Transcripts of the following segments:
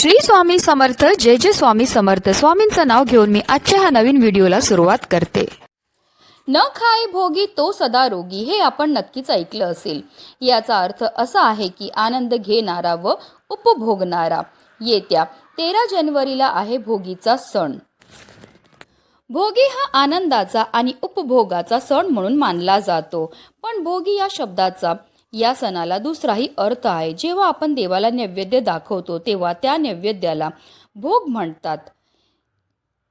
श्री स्वामी समर्थ जय जय स्वामी समर्थ. स्वामींचं नाव घेऊन मी आजच्या ह्या नवीन व्हिडिओला सुरुवात करते. न खाई भोगी तो सदा रोगी हे आपण नक्कीच ऐकलं असेल. याचा अर्थ असा आहे की आनंद घेणारा व उपभोगणारा. येत्या तेरा जानेवारीला आहे भोगीचा सण. भोगी हा आनंदाचा आणि उपभोगाचा सण म्हणून मानला जातो. पण भोगी या शब्दाचा या सणाला दुसराही अर्थ आहे. जेव्हा आपण देवाला नैवेद्य दाखवतो तेव्हा त्या नैवेद्याला भोग म्हणतात.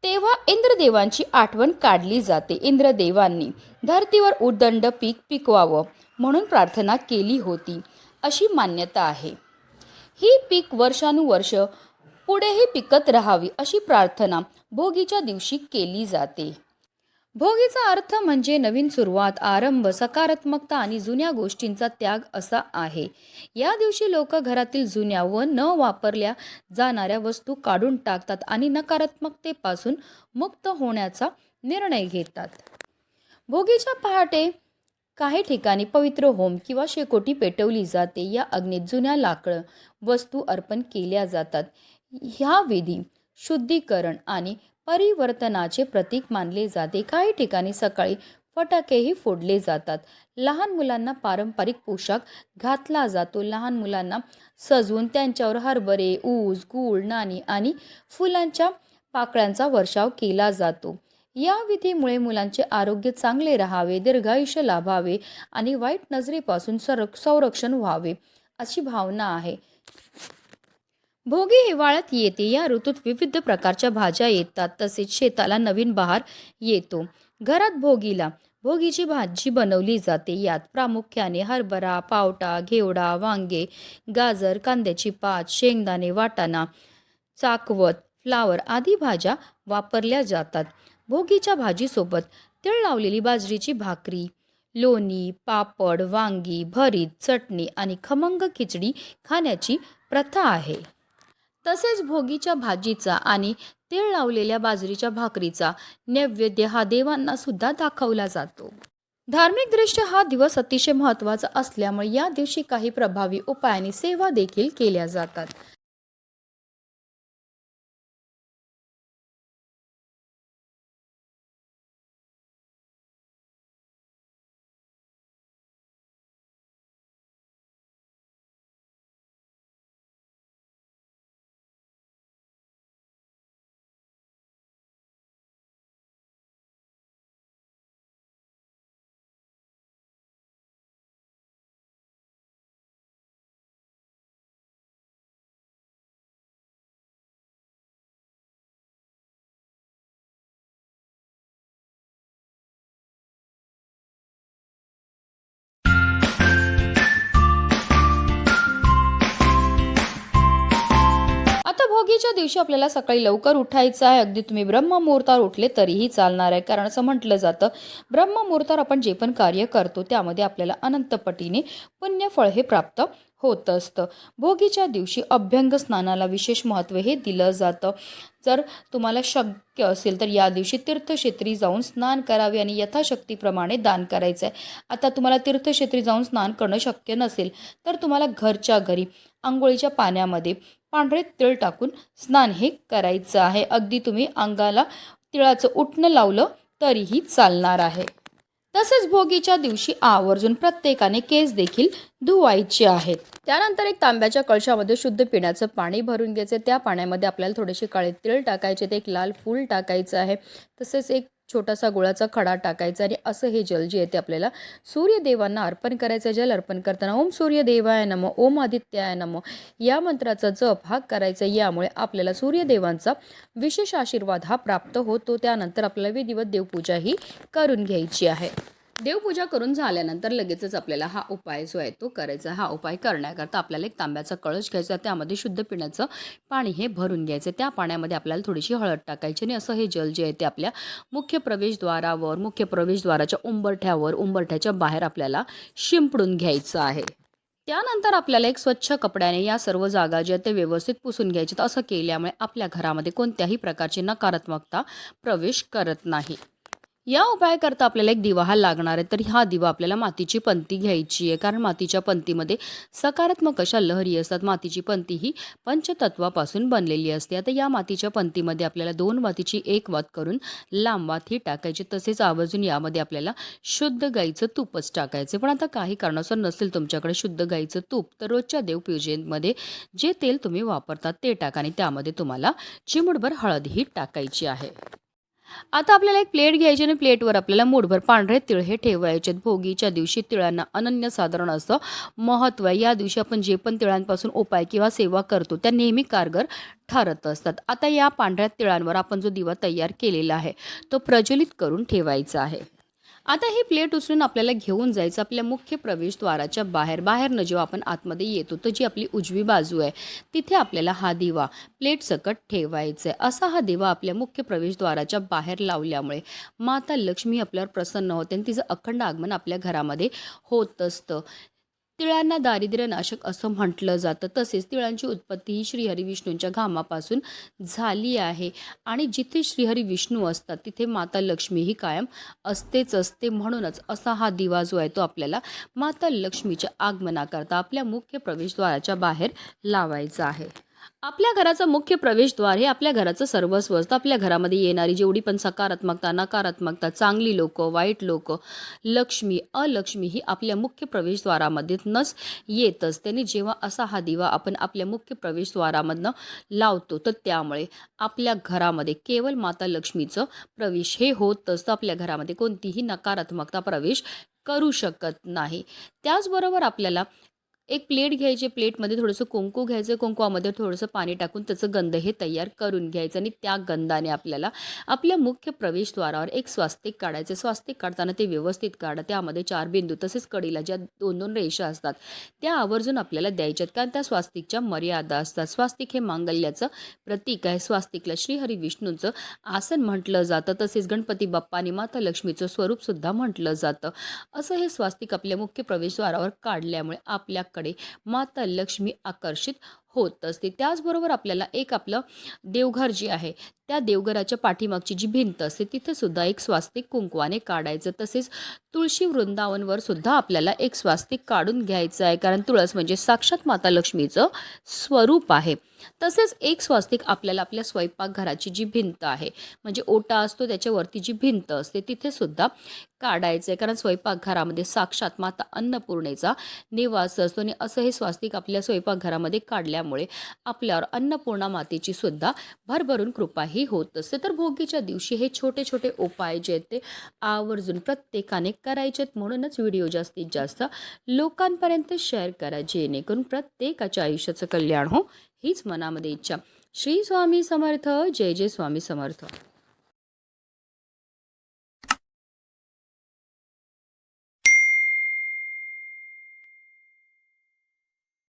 तेव्हा इंद्रदेवांची आठवण काढली जाते. इंद्रदेवांनी धरतीवर उदंड पीक पिकवावं म्हणून प्रार्थना केली होती. अशी मान्यता आहे. ही पीक वर्षानुवर्ष पुढेही पिकत राहावी अशी प्रार्थना भोगीच्या दिवशी केली जाते. भोगीचा अर्थ म्हणजे नवीन सुरुवात आरंभ सकारात्मकता आणि जुन्या गोष्टींचा त्याग असा आहे. या दिवशी लोक घरातील जुन्या व न वापरल्या जाणाऱ्या वस्तू काढून टाकतात आणि नकारात्मकतेपासून मुक्त होण्याचा निर्णय घेतात. भोगीच्या पहाटे काही ठिकाणी पवित्र होम किंवा शेकोटी पेटवली जाते. या अग्नीत जुन्या लाकडं वस्तू अर्पण केल्या जातात. ह्या विधी शुद्धीकरण आणि परिवर्तनाचे प्रतीक मानले जाते. काही ठिकाणी सकाळी फटाकेही फोडले जातात. लहान मुलांना पारंपरिक पोशाख घातला जातो. लहान मुलांना सजवून त्यांच्यावर हरभरे ऊस गूळ नाणी आणि फुलांच्या पाकळ्यांचा वर्षाव केला जातो. या विधीमुळे मुलांचे आरोग्य चांगले राहावे दीर्घायुष्य लाभावे आणि वाईट नजरेपासून संरक्षण व्हावे अशी भावना आहे. भोगी हिवाळ्यात येते. या ऋतूत विविध प्रकारच्या भाज्या येतात. तसेच शेताला नवीन बहार येतो. घरात भोगीला भोगीची भाजी बनवली जाते. यात प्रामुख्याने हरभरा पावटा घेवडा वांगे गाजर कांद्याची पात शेंगदाणे वाटाणा चाकवत फ्लावर आदी भाज्या वापरल्या जातात. भोगीच्या भाजीसोबत तिळ लावलेली बाजरीची भाकरी लोणी पापड वांगी भरीत चटणी आणि खमंग खिचडी खाण्याची प्रथा आहे. तसेच भोगीच्या भाजीचा आणि तीळ लावलेल्या बाजरीच्या भाकरीचा नैवेद्य हा देवांना सुद्धा दाखवला जातो. धार्मिकदृष्ट्या हा दिवस अतिशय महत्त्वाचा असल्यामुळे या दिवशी काही प्रभावी उपायाने सेवा देखील केल्या जातात. आता दिवशी आपल्याला सकाळी लवकर उठायचं आहे. अगदी तुम्ही ब्रह्ममुहूर्तावर उठले तरीही चालणार आहे. कारण असं म्हटलं जातं ब्रह्ममुहूर्तावर आपण जे पण कार्य करतो त्यामध्ये आपल्याला अनंतपटीने पुण्यफळ हे प्राप्त होत असतं. भोगीच्या दिवशी अभ्यंग स्नानाला विशेष महत्त्व हे दिलं जातं. जर तुम्हाला शक्य असेल तर या दिवशी तीर्थक्षेत्री जाऊन स्नान करावे आणि यथाशक्तीप्रमाणे दान करायचं आहे. आता तुम्हाला तीर्थक्षेत्री जाऊन स्नान करणं शक्य नसेल तर तुम्हाला घरच्या घरी आंघोळीच्या पाण्यामध्ये पांढरे तिळ टाकून स्नान हे करायचं आहे. अगदी तुम्ही अंगाला तिळाचं उठणं लावलं तरीही चालणार आहे. तसेच भोगीच्या दिवशी आवर्जून प्रत्येकाने केस देखील धुवायचे आहेत. त्यानंतर एक तांब्याच्या कळशामध्ये शुद्ध पिण्याचं पाणी भरून घ्यायचं. त्या पाण्यामध्ये आपल्याला थोडेसे काळे तिळ टाकायचे ते एक लाल फूल टाकायचं आहे. तसेच एक छोटासा गुळाचा खडा टाकायचा आणि असं हे जल जे आहे ते आपल्याला सूर्यदेवांना अर्पण करायचं जल अर्पण करताना ओम सूर्यदेवाय नम ओम आदित्याय नम या मंत्राचा जप हा करायचा. यामुळे आपल्याला सूर्यदेवांचा विशेष आशीर्वाद हा प्राप्त होतो. त्यानंतर आपल्याला विधिवत देवपूजा ही करून घ्यायची आहे. देवपूजा करून झाल्यानंतर लगेचच आपल्याला हा उपाय जो आहे तो करायचा. हा उपाय करण्याकरता आपल्याला एक तांब्याचा कळश घ्यायचा त्यामध्ये शुद्ध पिण्याचं पाणी हे भरून घ्यायचं. त्या पाण्यामध्ये आपल्याला थोडीशी हळद टाकायची आणि असं हे जल जे आहे ते आपल्या मुख्य प्रवेशद्वारावर मुख्य प्रवेशद्वाराच्या उंबरठ्यावर उंबरठ्याच्या बाहेर आपल्याला शिंपडून घ्यायचं आहे. त्यानंतर आपल्याला एक स्वच्छ कपड्याने या सर्व जागा ज्या ते व्यवस्थित पुसून घ्यायच्यात. असं केल्यामुळे आपल्या घरामध्ये कोणत्याही प्रकारची नकारात्मकता प्रवेश करत नाही. या उपायाकरता आपल्याला एक दिवा हा लागणार आहे. तर हा दिवा आपल्याला मातीची पंती घ्यायची आहे. कारण मातीच्या पंतीमध्ये सकारात्मक अशा लहरी असतात. मातीची पंती ही पंचतत्वापासून बनलेली असते. आता या मातीच्या पंतीमध्ये आपल्याला दोन वातीची एक वात करून लांब वात ही टाकायची. तसेच आवर्जून यामध्ये आपल्याला शुद्ध गाईचं तूपच टाकायचं पण आता काही कारणास्तव नसेल तुमच्याकडे शुद्ध गाईचं तूप तर रोजच्या देवपूजेमध्ये जे तेल तुम्ही वापरतात ते टाका आणि त्यामध्ये तुम्हाला चिमुडभर हळद ही टाकायची आहे. आता आपल्याला एक प्लेट घ्यायची आणि प्लेटवर आपल्याला मूठभर पांढरे तिळ हे ठेवायचे भोगीच्या दिवशी तिळांना अनन्यसाधारण असं महत्त्व आहे. या दिवशी आपण जे पण तिळांपासून उपाय किंवा सेवा करतो त्या नेहमी कारगर ठरत असतात. आता या पांढऱ्या तिळांवर आपण जो दिवा तयार केलेला आहे तो प्रज्वलित करून ठेवायचा आहे. आता ही प्लेट उचलून आपल्याला घेऊन जायचं. आपल्या मुख्य प्रवेशद्वाराच्या बाहेर बाहेरनं जेव्हा आपण आतमध्ये येतो तर जी आपली उजवी बाजू आहे तिथे आपल्याला हा दिवा प्लेट सकट ठेवायचा आहे असा हा दिवा आपल्या मुख्य प्रवेशद्वाराच्या बाहेर लावल्यामुळे माता लक्ष्मी आपल्यावर प्रसन्न होते आणि तिचं अखंड आगमन आपल्या घरामध्ये होत असतं. तिळांना दारिद्र्यनाशक असं म्हटलं जातं. तसेच तिळांची उत्पत्ती ही श्रीहरी विष्णूंच्या घामापासून झाली आहे. आणि जिथे श्रीहरी विष्णू असतात तिथे माता लक्ष्मी ही कायम असतेच असते म्हणूनच असा हा दिवा जो आहे तो आपल्याला माता लक्ष्मीच्या आगमनाकरता आपल्या मुख्य प्रवेशद्वाराच्या बाहेर लावायचा आहे. आपल्या घराचं मुख्य प्रवेशद्वार हे आपल्या घराचं सर्वस्व असतं. आपल्या घरामध्ये येणारी जेवढी पण सकारात्मकता नकारात्मकता चांगली लोक वाईट लोक लक्ष्मी अलक्ष्मी ही आपल्या मुख्य प्रवेशद्वारामध्येच येत असते. जेव्हा असा हा दिवा आपण आपल्या मुख्य प्रवेशद्वारामधनं लावतो तर त्यामुळे आपल्या घरामध्ये केवळ माता लक्ष्मीचं प्रवेश हे होत असतं. आपल्या घरामध्ये कोणतीही नकारात्मकता प्रवेश करू शकत नाही. त्याचबरोबर आपल्याला एक प्लेट घ्यायची प्लेटमध्ये थोडंसं कुंकू घ्यायचं कुंकवामध्ये थोडंसं पाणी टाकून त्याचं गंध हे तयार करून घ्यायचं आणि त्या गंधाने आपल्याला आपल्या मुख्य प्रवेशद्वारावर एक स्वास्तिक काढायचं. स्वास्तिक काढताना ते व्यवस्थित काढा. त्यामध्ये चार बिंदू तसेच कडीला ज्या दोन दोन रेषा असतात त्या आवर्जून आपल्याला द्यायच्यात कारण त्या स्वास्तिकच्या मर्यादा असतात. स्वास्तिक हे मांगल्याचं प्रतीक आहे. स्वास्तिकला श्रीहरी विष्णूंचं आसन म्हटलं जातं. तसेच गणपती बाप्पा आणि माता लक्ष्मीचं स्वरूपसुद्धा म्हटलं जातं. असं हे स्वास्तिक आपल्या मुख्य प्रवेशद्वारावर काढल्यामुळे आपल्या देवाकडे माता लक्ष्मी आकर्षित होत असते. त्याचबरोबर आपल्याला एक आपलं देवघर जे आहे त्या देवघराच्या पाठीमागची जी भिंत असते तिथे सुद्धा एक स्वास्तिक कुंकवाने काढायचं. तसेच तुळशी वृंदावनवर सुद्धा आपल्याला एक स्वास्तिक काढून घ्यायचं आहे कारण तुळस म्हणजे साक्षात माता लक्ष्मीचं स्वरूप आहे. तसेच एक स्वास्तिक आपल्याला आपल्या स्वयंपाकघराची जी भिंत आहे म्हणजे ओटा असतो त्याच्यावरती जी भिंत असते तिथे सुद्धा काढायचं आहे. कारण स्वयंपाकघरामध्ये साक्षात माता अन्नपूर्णेचा निवास असतो आणि असं हे स्वास्तिक आपल्या स्वयंपाकघरामध्ये काढल्यामुळे आपल्यावर अन्नपूर्णा मातेची सुद्धा भरभरून कृपा ही होत असते. तर भोगीच्या दिवशी हे छोटे छोटे उपाय जे आहेत ते आवर्जून प्रत्येकाने करायचे आहेत. म्हणूनच व्हिडिओ जास्तीत जास्त लोकांपर्यंत शेअर करा जेणेकरून प्रत्येकाच्या आयुष्याचं कल्याण हो. हीच मनामध्ये इच्छा. श्री स्वामी समर्थ. जय जय स्वामी समर्थ.